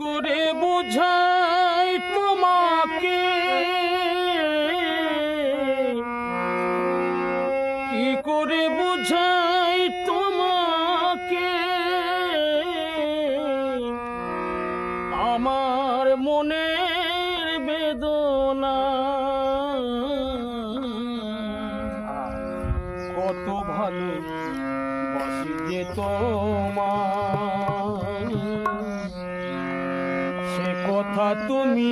করে বুঝাই তোমাকে। কি করে বুঝাই তোমাকে? আমার মনের বেদনা। কত ভালো বসে যে তুমি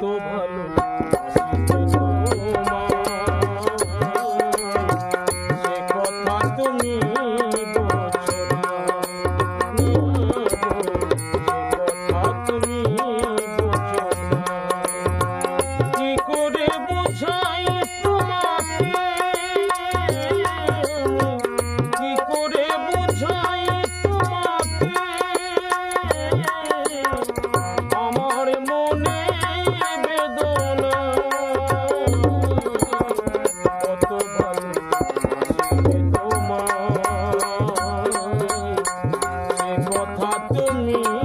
এত ভালো তুমি দিলে